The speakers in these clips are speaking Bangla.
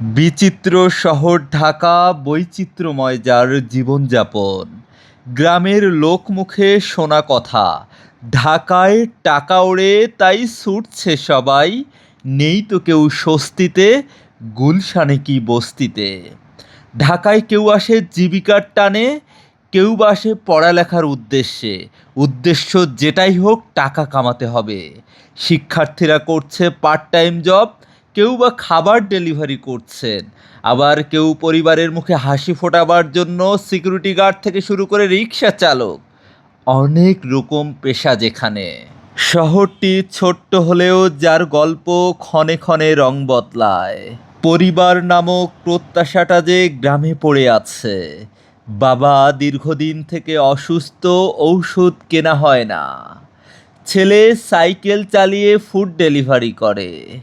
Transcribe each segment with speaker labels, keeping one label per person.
Speaker 1: বিচিত্র শহর ঢাকা, বৈচিত্র্যময় যার জীবনযাপন। গ্রামের লোকমুখে শোনা কথা, ঢাকায় টাকা ওড়ে তাই ছুটছে সবাই, নেই তো কেউ স্বস্তিতে, গুলশানে কি বস্তিতে? ঢাকায় কেউ আসে জীবিকার টানে, কেউ বা আসে পড়ালেখার উদ্দেশ্যে। উদ্দেশ্য যেটাই হোক, টাকা কামাতে হবে। শিক্ষার্থীরা করছে পার্ট টাইম জব কেউ বা খাবার ডেলিভারি করছেন। আবার কেউ পরিবারের মুখে হাসি ফোটাবার জন্য সিকিউরিটি গার্ড থেকে শুরু করে রিক্সা চালক। অনেক রকম পেশা যেখানে। শহরটি ছোট্ট হলেও যার গল্প ক্ষণে ক্ষণে রং বদলায়। পরিবার নামক প্রত্যাশাটা যে গ্রামে পড়ে আছে। বাবা দীর্ঘদিন থেকে অসুস্থ, ঔষধ কেনা হয় না। ছেলে সাইকেল চালিয়ে ফুড ডেলিভারি করে।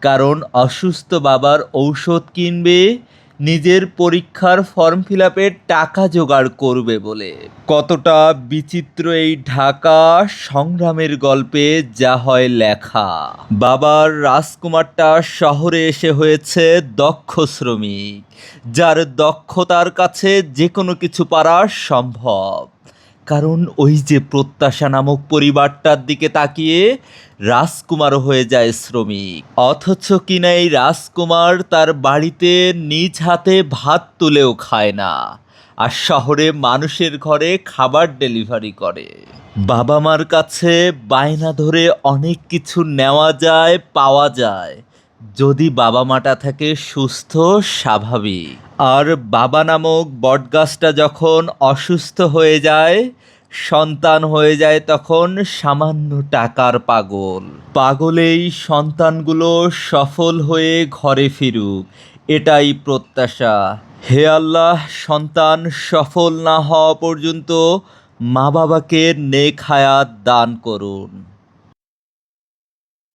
Speaker 1: কারণ অসুস্থ বাবার ঔষধ কিনবে, নিজের পরীক্ষার ফর্ম ফিল টাকা জোগাড় করবে বলে। কতটা বিচিত্র এই ঢাকা সংগ্রামের গল্পে যা হয় লেখা। বাবার রাজকুমারটা শহরে এসে হয়েছে দক্ষ শ্রমিক, যার দক্ষতার কাছে যে কোনো কিছু পারা সম্ভব। কারণ ওই যে প্রত্যাশা নামক পরিবারটার দিকে তাকিয়ে রাজকুমারও হয়ে যায় শ্রমিক। অথচ কিনা এই রাজকুমার তার বাড়িতে নিজ হাতে ভাত তুলেও খায় না আর শহরে মানুষের ঘরে খাবার ডেলিভারি করে। বাবা মার কাছে বায়না ধরে অনেক কিছু নেওয়া যায়, পাওয়া যায়। যদি বাবা মাটা থাকে সুস্থ, স্বাভাবিক। আর বাবা নামক বটগাছটা যখন অসুস্থ হয়ে যায়, সন্তান হয়ে যায় তখন সামান্য টাকার পাগল। পাগলেই সন্তানগুলো সফল হয়ে ঘরে ফিরুক, এটাই প্রত্যাশা। হে আল্লাহ, সন্তান সফল না হওয়া পর্যন্ত মা বাবাকে নেক হায়াত দান করুন।